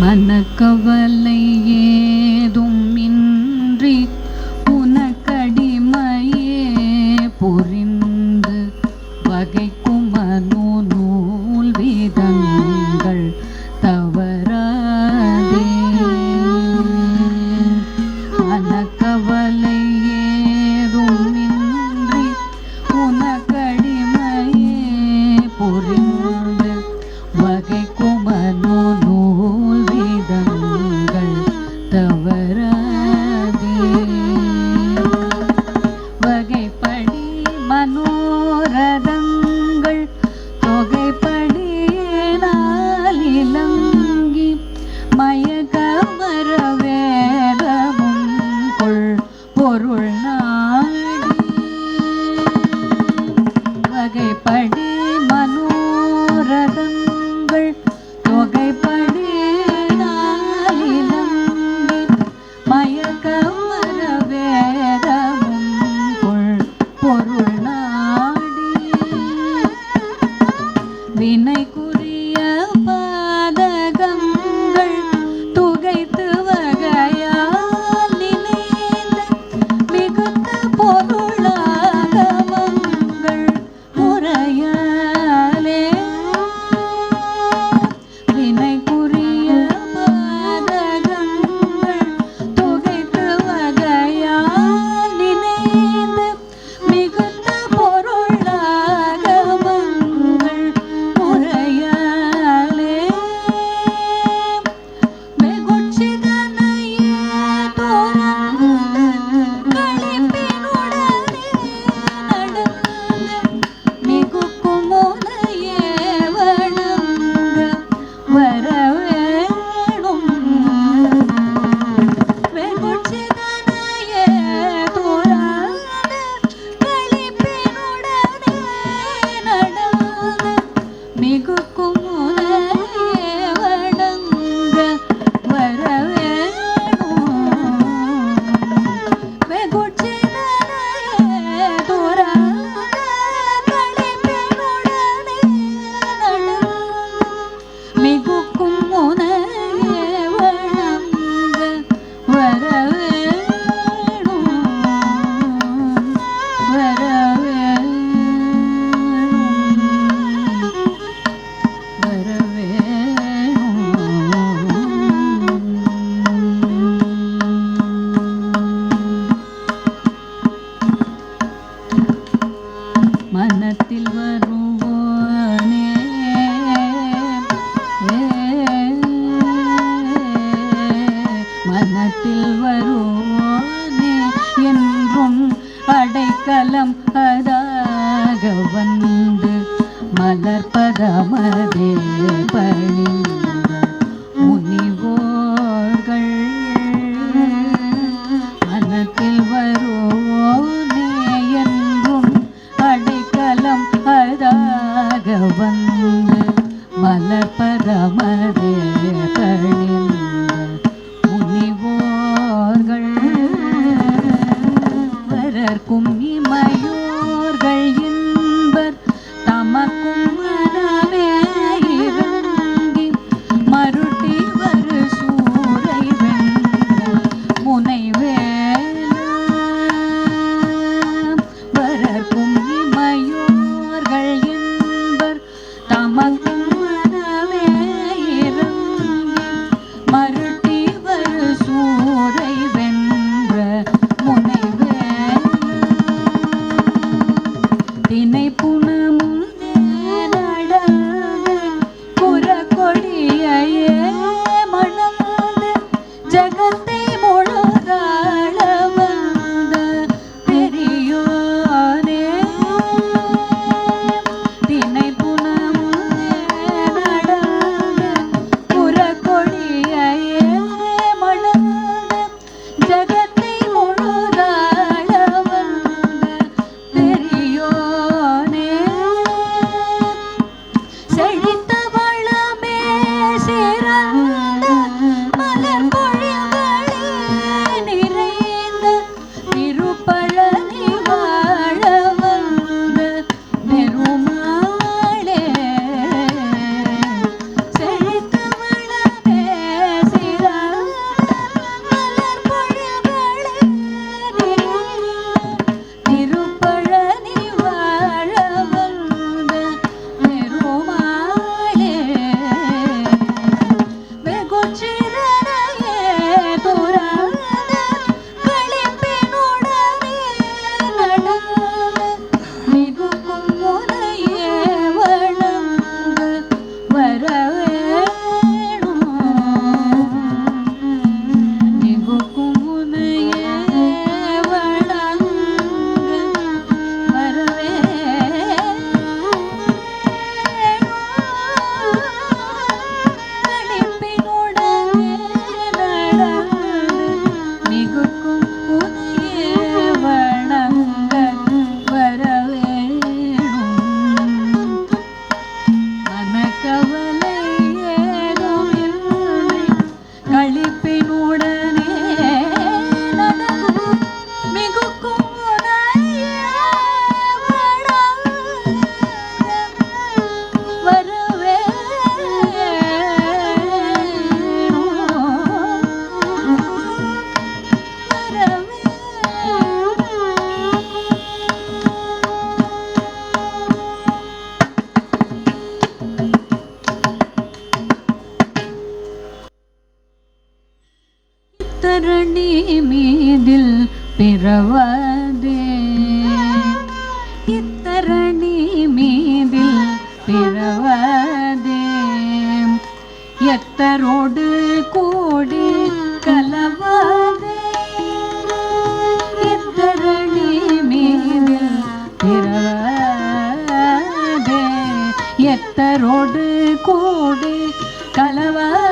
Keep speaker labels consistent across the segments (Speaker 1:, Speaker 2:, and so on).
Speaker 1: மனக்கவலை வரர்க்கும் இமையோர்கள் இத்தரணி மீதில் பிறவதே. இத்தரணி மீதில் பிறவதே. எத்தரோடு கூடி கலவதே. இத்தரணி மீதில் பிறவதே. எத்தரோடு கூடி கலவதே.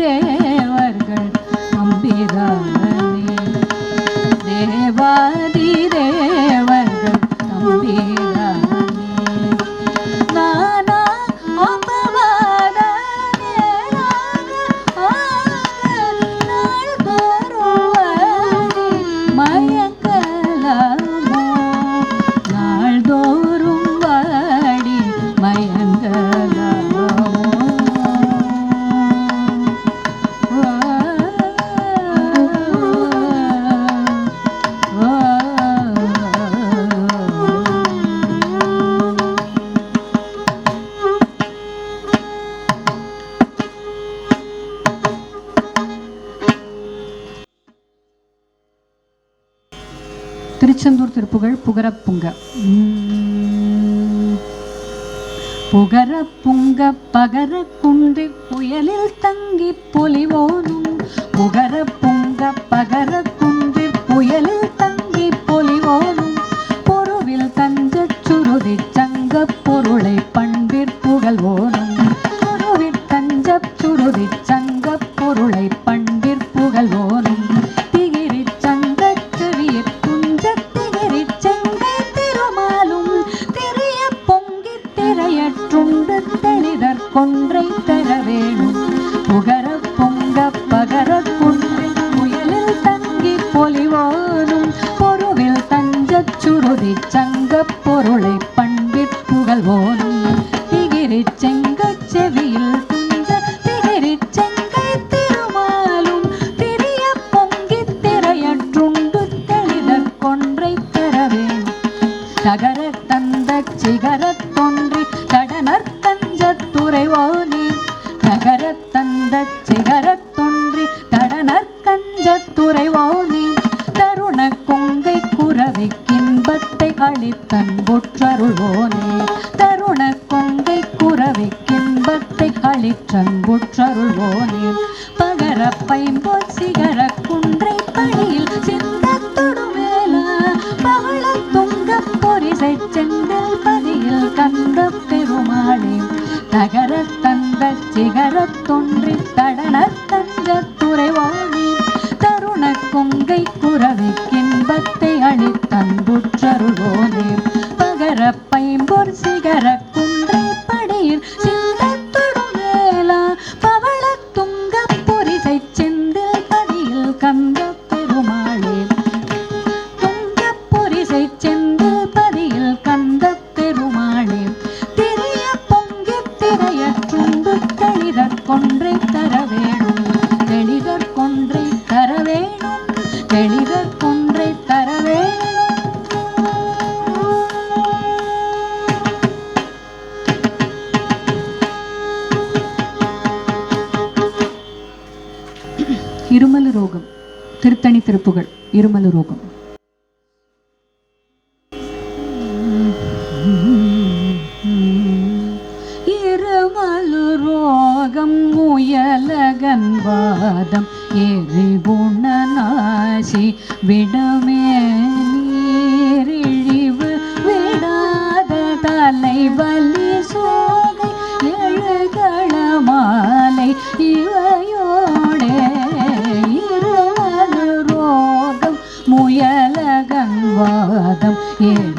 Speaker 1: রে திருச்செந்தூர் திருப்புகழ் புகரப்புங்க புகர புங்க பகர குன்றி புயலில் தங்கி பொலிவோனும். புகர புங்க பகர குன்றி புயலில் தங்கி பொலிவோனும். பொருவில் தஞ்ச சுருதி சங்க பொருளை பண்ண கொன்றை தர வேணும். புகர பகலிற்றன்புற்றருள்வோனே பகரப்பைம்போல் சிகர குன்றை பணியில் சிந்தத்துடுவேல பவள துங்க பொரிசை செந்தில் பதியில் கந்த பெருமாளே. தகர தந்த சிகரத்தொன்றில் con Yeah.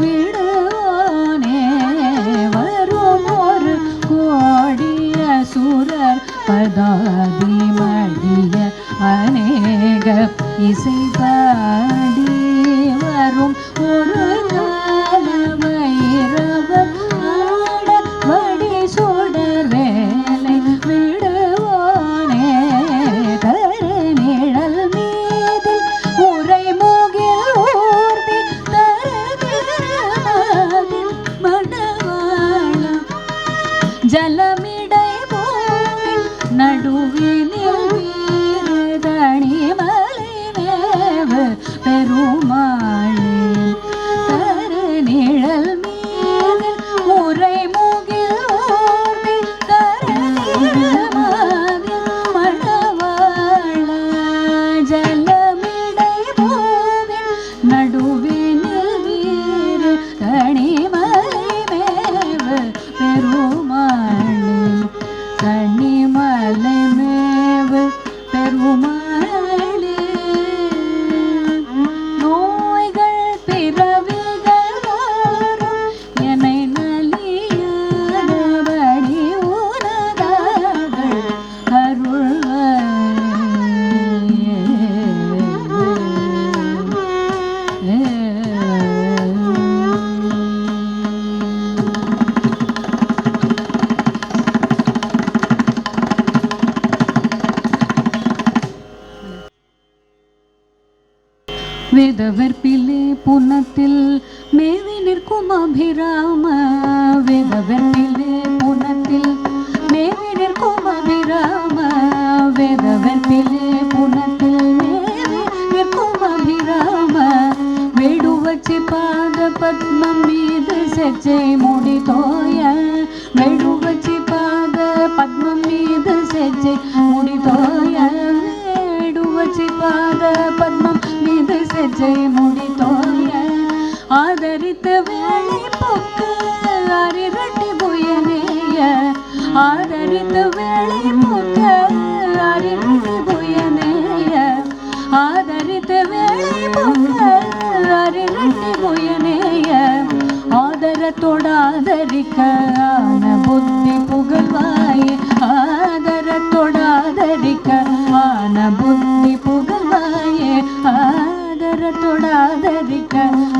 Speaker 1: விடுவானே வரும் ஒரு கோடிய சுரர் பதாதி மடிய அநேக இசை அபிராம அபிராம வெண்ணிலே புனத்தில் மேவி நிற்கும் அபிராம வெண்ணிலே புனத்தில் மேவி நிற்கும் அபிராம வெடுவச்சி பாத பத்மம் மீது செச்சை முடி தோய வெடுவச்சி பாத பத்மம் மீது செச்சை முடி தோய வெடுவச்சி பாத பத்மம் மீது செச்சை முடி தோய ஆதரித்த வேலை பொக்க அரிரட்டி புயனேய ஆதரித்த வேலை பொக்க அரிரட்டி புயனேய ஆதரித்த வேலை பொக்க அரிரட்டி புயனேய ஆதரத்தோடாதரிக்க ஆன புத்தி புகழ்வாய். ஆதரத்தோடாதரிக்க ஆன புத்தி புகழ்வாயே. ஆதரத்தோடாதரிக்க ஆன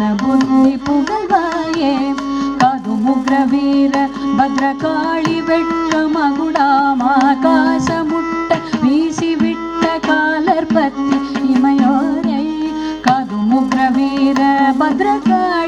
Speaker 1: புத்தி புகழ்வாயே. காது முக்ர வீர பத்ரகாளி வெட்ட மகுடாமாகாச முட்ட வீசி விட்ட காலர் பத்தி இமையோரை. காது முக்ர வீர பத்ரகாளி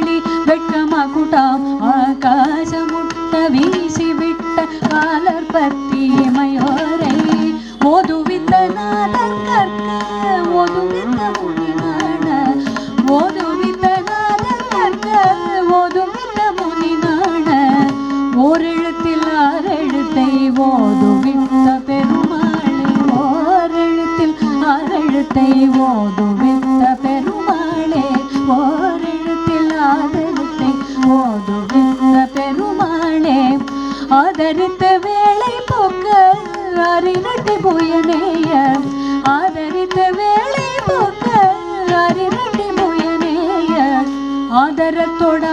Speaker 1: புயனேய ஆதரித்த வேளை போக்க அறிநட்டி புயனேய ஆதரத்தோட